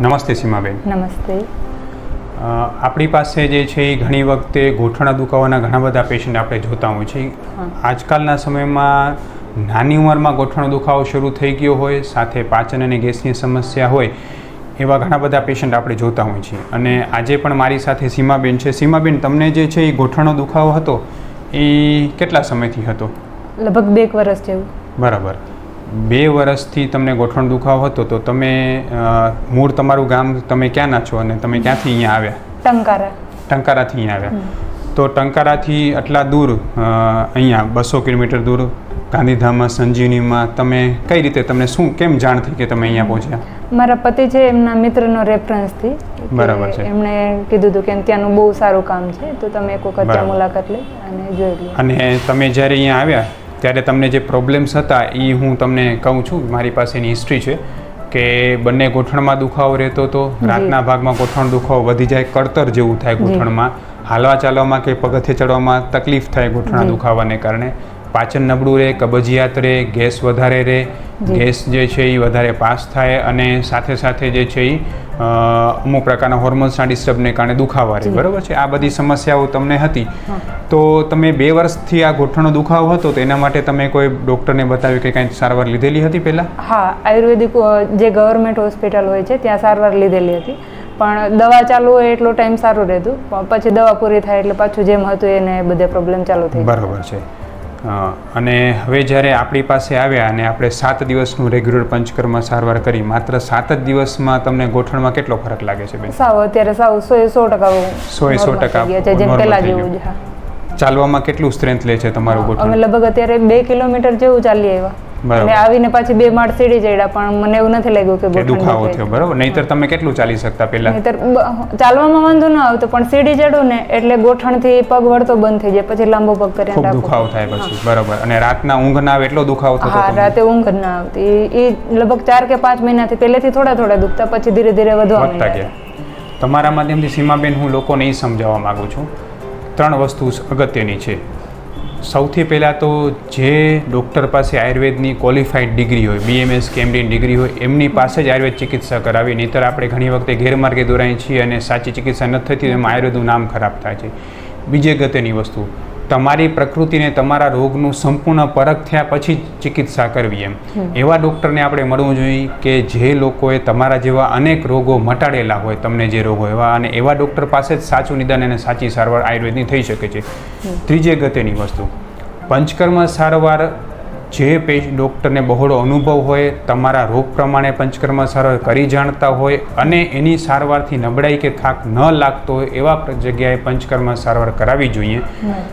નમસ્તે સીમાબેન. નમસ્તે. આપણી પાસે જે છે એ ઘણી વખતે ગોઠણા દુખાવાના ઘણા બધા પેશન્ટ આપણે જોતા હોય છીએ આજકાલના સમયમાં નાની ઉંમરમાં ગોઠણો દુખાવો શરૂ થઈ ગયો હોય સાથે પાચન અને ગેસની સમસ્યા હોય એવા ઘણા બધા પેશન્ટ આપણે જોતા હોય છીએ અને આજે પણ મારી સાથે સીમાબેન છે. સીમાબેન તમને જે છે એ ગોઠણનો દુખાવો હતો એ કેટલા સમયથી હતો? લગભગ બે વર્ષ જેવું. બરાબર. બે વર્ષથી તમને ગોઠણ દુખાવો હતો તો તમે મૂળ તમારું ગામ તમે ક્યાંના છો અને તમે ક્યાંથી અહીંયા આવ્યા? ટંકારા. ટંકારાથી અહીંયા આવ્યા. તો ટંકારાથી આટલા દૂર અહીંયા બસો કિલોમીટર દૂર ગાંધીધામમાં સંજીવનીમાં તમે કઈ રીતે તમને શું કેમ જાણ થઈ કે તમે અહીંયા પહોંચ્યા? મારા પતિ છે એમના મિત્રનો રેફરન્સથી બરાબર છે. એમણે કીધું હતું કે ત્યાંનું બહુ સારું કામ છે તો તમે એક વખત મુલાકાત લઈ અને જોઈ લો. અને તમે જ્યારે અહીંયા આવ્યા ત્યારે તમને જે પ્રોબ્લેમ્સ હતા એ હું તમને કહું છું. મારી પાસેની હિસ્ટ્રી છે કે બંને ગોઠણમાં દુખાવો રહેતો હતો. રાતના ભાગમાં ગોઠણ દુખાવો વધી જાય કળતર જેવું થાય. ગોઠણમાં. હાલવા ચાલવામાં કે પગથે ચડવામાં તકલીફ થાય ગોઠણા દુખાવાને કારણે. પાચન નબળું રહે કબજિયાત રહે ગેસ વધારે રહે. ગેસ જે છે એ વધારે પાસ થાય અને સાથે સાથે જે છે એ અમુક પ્રકારના હોર્મોન્સના ડિસ્ટર્બને કારણે દુખાવા રહે. બરાબર છે? આ બધી સમસ્યાઓ તમને હતી. તો તમે બે વર્ષથી આ ગોઠણનો દુખાવો હતો તો એના માટે તમે કોઈ ડૉક્ટરને બતાવ્યું કે કાંઈ સારવાર લીધેલી હતી પહેલાં? હા આયુર્વેદિક જે ગવર્મેન્ટ હોસ્પિટલ હોય છે ત્યાં સારવાર લીધેલી હતી. પણ દવા ચાલુ હોય એટલો ટાઈમ સારું રહેતું. પછી દવા પૂરી થાય એટલે પાછું જેમ હતું એને બધે પ્રોબ્લેમ ચાલુ થઈ બરાબર છે. અને હવે જ્યારે આપણી પાસે આવ્યા અને આપણે સાત દિવસનું રેગ્યુલર પંચકર્મ સારવાર કરી માત્ર સાત જ દિવસમાં તમને ગોઠણમાં કેટલો ફરક લાગે છે બેન? સાવ અત્યારે સાવ સો એ સો ટકા સો એ સો ટકા જેમ પહેલા જેવું જ ચાલવામાં કેટલું સ્ટ્રેન્થ લે છે તમારું અમે ગોઠણ? લગભગ અત્યારે બે કિલોમીટર જેવું ચાલી આવ્યા અને આવીને પાછી બે માળ સીડી જડ્યા પણ મને એવું નથી લાગ્યું કે દુખાવો થયો બરાબર. નહીતર તમે કેટલું ચાલી શકતા પહેલાં? નહીતર ચાલવામાં વાંધો ન આવતો પણ સીડી ચડું ને એટલે ગોઠણથી પગ વળતો બંધ થઈ જાય પછી લાંબો પગ કરીને ખૂબ દુખાવો થાય પછી બરાબર. અને રાતના ઊંઘ ના આવે એટલો દુખાવો થતો હા રાતે ઊંઘ ના આવતી. એ લગભગ ચાર કે પાંચ મહિનાથી પહેલેથી થોડા થોડા દુખતા પછી ધીરે ધીરે વધવા માંડ્યા તમારા માધ્યમથી સીમાબેન હું લોકોને એ સમજાવવા માગું છું. ત્રણ વસ્તુ અગત્યની છે. સૌથી પહેલાં તો જે ડૉક્ટર પાસે આયુર્વેદની ક્વોલિફાઈડ ડિગ્રી હોય બીએમએસ કે એમડીની ડિગ્રી હોય, એમની પાસે જ આયુર્વેદ ચિકિત્સા કરાવી. નહીંતર આપણે ઘણી વખતે ગેરમાર્ગે દોરાઈએ છીએ અને સાચી ચિકિત્સા નથી થતી એમાં આયુર્વેદનું નામ ખરાબ થાય છે. બીજે ગતેની વસ્તુ તમારી પ્રકૃતિને તમારા રોગનું સંપૂર્ણ પરખ થયા પછી જ ચિકિત્સા કરવી એમ. એવા ડૉક્ટરને આપણે મળવું જોઈએ કે જે લોકોએ તમારા જેવા અનેક રોગો મટાડેલા હોય તમને જે રોગો એવા અને એવા ડૉક્ટર પાસે જ સાચું નિદાન અને સાચી સારવાર આયુર્વેદની થઈ શકે છે. ત્રીજી ગતેની વસ્તુ. પંચકર્મ સારવાર જે પેશ ડૉક્ટરને બહોળો અનુભવ હોય તમારા રોગ પ્રમાણે પંચકર્મ સારવાર કરી જાણતા હોય અને એની સારવારથી નબળાઈ કે થાક ન લાગતો હોય એવા જગ્યાએ પંચકર્મ સારવાર કરાવવી જોઈએ.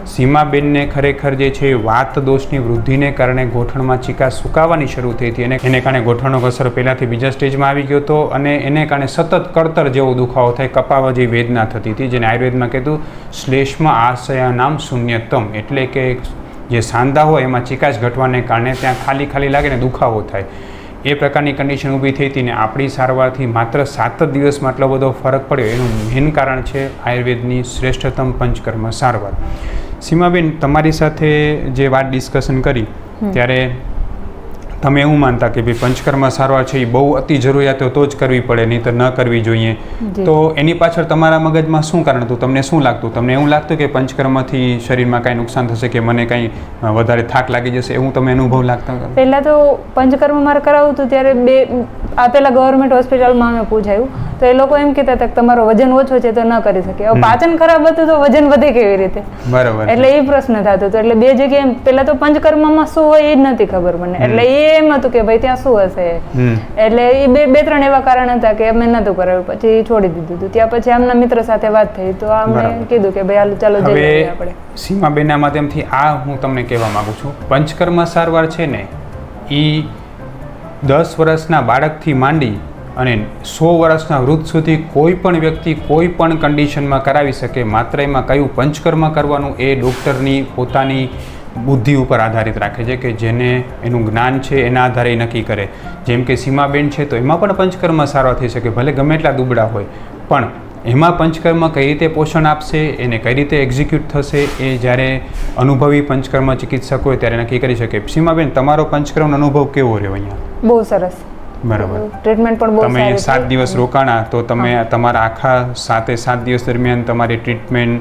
સીમાબેનને ખરેખર જે છે વાત દોષની વૃદ્ધિને કારણે ગોઠણમાં ચીકા સુકાવાની શરૂ થઈ હતી. અને એને કારણે ગોઠણનો કસર પહેલાંથી બીજા સ્ટેજમાં આવી ગયો હતો અને એને કારણે સતત કળતર જેવો દુખાવો થાય કપાવા જેવી વેદના થતી હતી જેને આયુર્વેદમાં કહેતું શ્લેષ્મ આશયા નામ શૂન્યતમ એટલે કે જે સાંધા હોય એમાં ચિકાશ ઘટવાને કારણે ત્યાં ખાલી ખાલી લાગે ને દુખાવો થાય. એ પ્રકારની કન્ડિશન ઊભી થઈ હતી ને આપણી સારવારથી માત્ર સાત જ દિવસમાં આટલો બધો ફરક પડ્યો. એનું મેઇન કારણ છે આયુર્વેદની શ્રેષ્ઠતમ પંચકર્મ સારવાર. સીમાબેન તમારી સાથે જે વાત ડિસ્કશન કરી ત્યારે તમે એવું માનતા કે ભાઈ પંચકર્મ સારવાર છે એ બહુ અતિ જરૂરિયાતો તો જ કરવી પડે નહીં તો ન કરવી જોઈએ. તો એની પાછળ તમારા મગજમાં શું કારણ હતું? તમને શું લાગતું? તમને એવું લાગતું કે પંચકર્મથી શરીરમાં કાંઈ નુકસાન થશે કે મને કાંઈ વધારે થાક લાગી જશે? એવું તમે અનુભવ લાગતા પહેલાં તો પંચકર્મ મારે કરાવતું હતું ત્યારે બે આ પહેલાં ગવર્મેન્ટ હોસ્પિટલમાં અમે પૂછાયું તો એ લોકો એમ કહેતા હતા કે તમારો વજન ઓછો છે તો ન કરી શકે હવે પાચન ખરાબ હતું તો વજન વધે કેવી રીતે? બરાબર એટલે એ પ્રશ્ન થતો હતો. એટલે બે જગ્યાએ પહેલા તો પંચકર્મમાં શું હોય એ જ નથી ખબર મને. એટલે એ એમ હતું કે ભાઈ ત્યાં શું હશે? એટલે એ બે બે ત્રણ એવા કારણ હતા કે અમે નતું કરાવ્યું. પછી છોડી દીધું હતું. ત્યાં પછી આમના મિત્ર સાથે વાત થઈ તો બરાબર. કીધું કે ભાઈ હાલ ચાલો જઈએ આપણે. સીમાબેનના માધ્યમથી આ હું તમને કહેવા માંગુ છું. પંચકર્મ સારવાર છે ને એ દસ વર્ષના બાળકથી માંડી અને સો વર્ષના વૃદ્ધ સુધી કોઈ પણ વ્યક્તિ કોઈ પણ કન્ડિશનમાં કરાવી શકે, માત્ર એમાં કયું પંચકર્મ કરવાનું એ ડૉક્ટરની પોતાની બુદ્ધિ ઉપર આધારિત રાખે છે કે જેને એનું જ્ઞાન છે એના આધારે નક્કી કરે. જેમ કે સીમાબેન છે તો એમાં પણ પંચકર્મ સારા થઈ શકે, ભલે ગમે એટલા દુબળા હોય. પણ એમાં પંચકર્મ કઈ રીતે પોષણ આપશે, એને કઈ રીતે એક્ઝિક્યુટ થશે, એ જ્યારે અનુભવી પંચકર્મ ચિકિત્સક હોય ત્યારે નક્કી કરી શકે. સીમાબેન, તમારો પંચકર્મનો અનુભવ કેવો રહ્યો અહીંયા? બહુ સરસ. બરાબર. ટ્રીટમેન્ટ પણ બહુ તમે સાત દિવસ રોકાણા તો તમે તમારા આખા સાતે સાત દિવસ દરમિયાન તમારી ટ્રીટમેન્ટ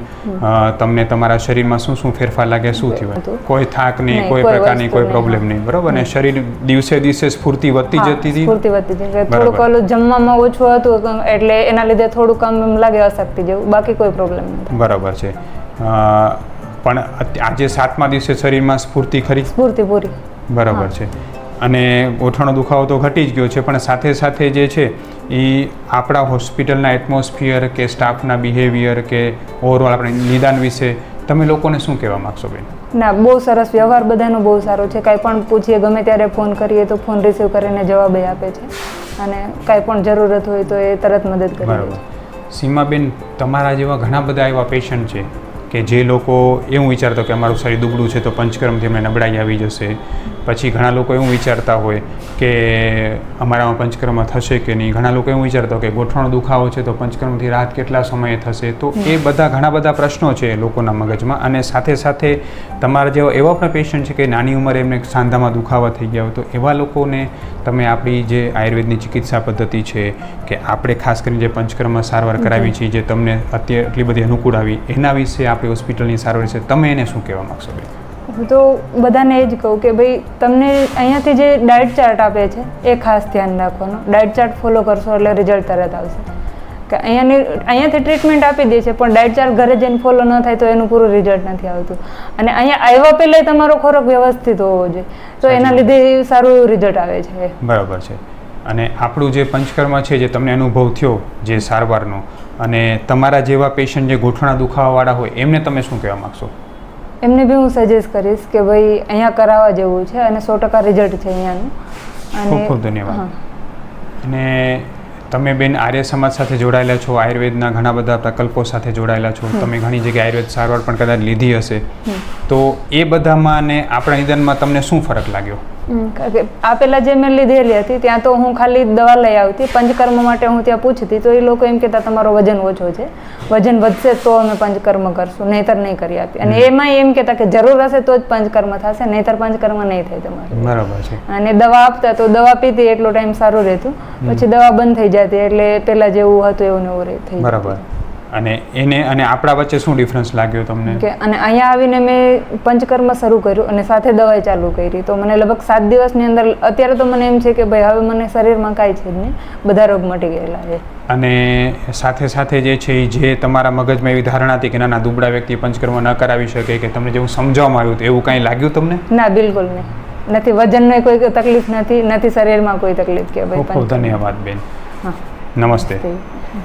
તમને તમારા શરીરમાં શું શું ફેરફાર લાગે શું થયું. કોઈ થાક નહીં નહીં, કોઈ પ્રકારની કોઈ પ્રોબ્લેમ નહીં બરોબર? ને શરીર દિવસે દિવસે સ્ફૂર્તિ વધતી જતી હતી? સ્ફૂર્તિ વધતી જતી થોડુંક ઓલું જમવામાં ઓછું હતું એટલે એના લીધે થોડુંક આમ એમ લાગે અશક્તિ જેવું બાકી કોઈ પ્રોબ્લેમ નથી બરાબર છે. પણ આજે સાતમા દિવસે શરીરમાં સ્ફૂર્તિ ખરી? સ્ફૂર્તિ પૂરી. બરાબર છે. અને ગોઠણનો દુખાવો તો ઘટી જ ગયો છે પણ સાથે સાથે જે છે એ આપણા હોસ્પિટલના એટમોસ્ફિયર કે સ્ટાફના બિહેવિયર કે ઓવરઓલ આપણે નિદાન વિશે તમે લોકોને શું કહેવા માગશો બેન? ના બહુ સરસ વ્યવહાર બધાનો બહુ સારો છે. કાંઈ પણ પૂછીએ ગમે ત્યારે ફોન કરીએ તો ફોન રિસીવ કરીને જવાબ એ આપે છે. અને કાંઈ પણ જરૂરત હોય તો એ તરત મદદ કરે બરાબર. સીમાબેન તમારા જેવા ઘણા બધા એવા પેશન્ટ છે કે જે લોકો એવું વિચારતા કે અમારું શરીર દુબળું છે તો પંચકર્મથી અમને નબળાઈ આવી જશે. પછી ઘણા લોકો એવું વિચારતા હોય કે અમારામાં પંચકર્મ થશે કે નહીં. ઘણા લોકો એવું વિચારતા હોય કે ગોઠણનો દુખાવો છે તો પંચકર્મથી રાહત કેટલા સમયે થશે. તો એ બધા ઘણા બધા પ્રશ્નો છે લોકોના મગજમાં. અને સાથે સાથે તમારા જેવા એવા પણ પેશન્ટ છે કે નાની ઉંમરે એમને સાંધામાં દુખાવા થઈ ગયા હોય તો એવા લોકોને તમે આપણી જે આયુર્વેદની ચિકિત્સા પદ્ધતિ છે કે આપણે ખાસ કરીને જે પંચકર્મ સારવાર કરાવી છે જે તમને અત્યારે એટલી બધી અનુકૂળ આવી એના વિશે આપણી હોસ્પિટલની સારવાર છે તમે એને શું કહેવા માગશો બેન? હું તો બધાને એ જ કહું કે ભાઈ તમને અહીંયાથી જે ડાયટ ચાર્ટ આપે છે એ ખાસ ધ્યાન રાખવાનું. ડાયટ ચાર્ટ ફોલો કરશો એટલે રિઝલ્ટ તરત આવશે. કે અહીંયાની અહીંયાથી ટ્રીટમેન્ટ આપી દે છે પણ ડાયટ ચાર્ટ ઘરે જઈને ફોલો ન થાય તો એનું પૂરું રિઝલ્ટ નથી આવતું. અને અહીંયા આવ્યા પહેલાં તમારો ખોરાક વ્યવસ્થિત હોવો જોઈએ. તો એના લીધે સારું રિઝલ્ટ આવે છે. બરાબર છે. અને આપણું જે પંચકર્મ છે જે તમને અનુભવ થયો જે સારવારનો અને તમારા જેવા પેશન્ટ જે ગોઠણા દુખાવાવાળા હોય એમને તમે શું કહેવા માગશો? એમને બી હું સજેસ્ટ કરીશ કે ભાઈ અહીંયા કરાવવા જેવું છે અને સો ટકા રિઝલ્ટ છે અહીંયાનું. ખૂબ ખૂબ ધન્યવાદ. અને તમે બેન આર્ય સમાજ સાથે જોડાયેલા છો આયુર્વેદના ઘણા બધા પ્રકલ્પો સાથે જોડાયેલા છો તમે ઘણી જગ્યાએ આયુર્વેદ સારવાર પણ કદાચ લીધી હશે. તો એ બધામાં અને આપણા નિદાનમાં તમને શું ફરક લાગ્યો? આ પહેલાં જે મેં લીધેલી હતી ત્યાં તો હું ખાલી દવા લઈ આવતી પંચકર્મ માટે હું ત્યાં પૂછતી તો એ લોકો એમ કહેતા તમારો વજન ઓછો છે વજન વધશે તો અમે પંચકર્મ કરશું નહીતર નહીં કરી આપી અને એમાં એમ કહેતા કે જરૂર હશે તો જ પંચકર્મ થશે નહીતર પંચકર્મ નહીં થાય તમારે. બરાબર છે. અને દવા આપતા તો દવા પીતી એટલો ટાઈમ સારું રહેતું પછી દવા બંધ થઈ જતી એટલે પહેલાં જેવું હતું એવું ને એવું રહે થઈ બરાબર. અને એને અને આપણા વચ્ચે શું ડિફરન્સ લાગ્યો તમને? કે અને અહીંયા આવીને મેં પંચકર્મ શરૂ કર્યું અને સાથે દવાઈ ચાલુ કરી. તો મને લગભગ સાત દિવસની અંદર અત્યારે તો મને એમ છે કે ભાઈ હવે મને શરીરમાં કાંઈ છે જ નહીં. બધા રોગ મટી ગયેલા છે. અને સાથે સાથે જે છે એ જે તમારા મગજમાં એવી ધારણા હતી કે નાના દુબળા વ્યક્તિ પંચકર્મ ન કરાવી શકે કે તમને જેવું સમજાવવામાં આવ્યું તો એવું કાંઈ લાગ્યું તમને? ના બિલકુલ નહીં. નથી વજનની કોઈ તકલીફ નથી નથી શરીરમાં કોઈ તકલીફ કે ભાઈ ખૂબ ધન્યવાદ બેન. નમસ્તે.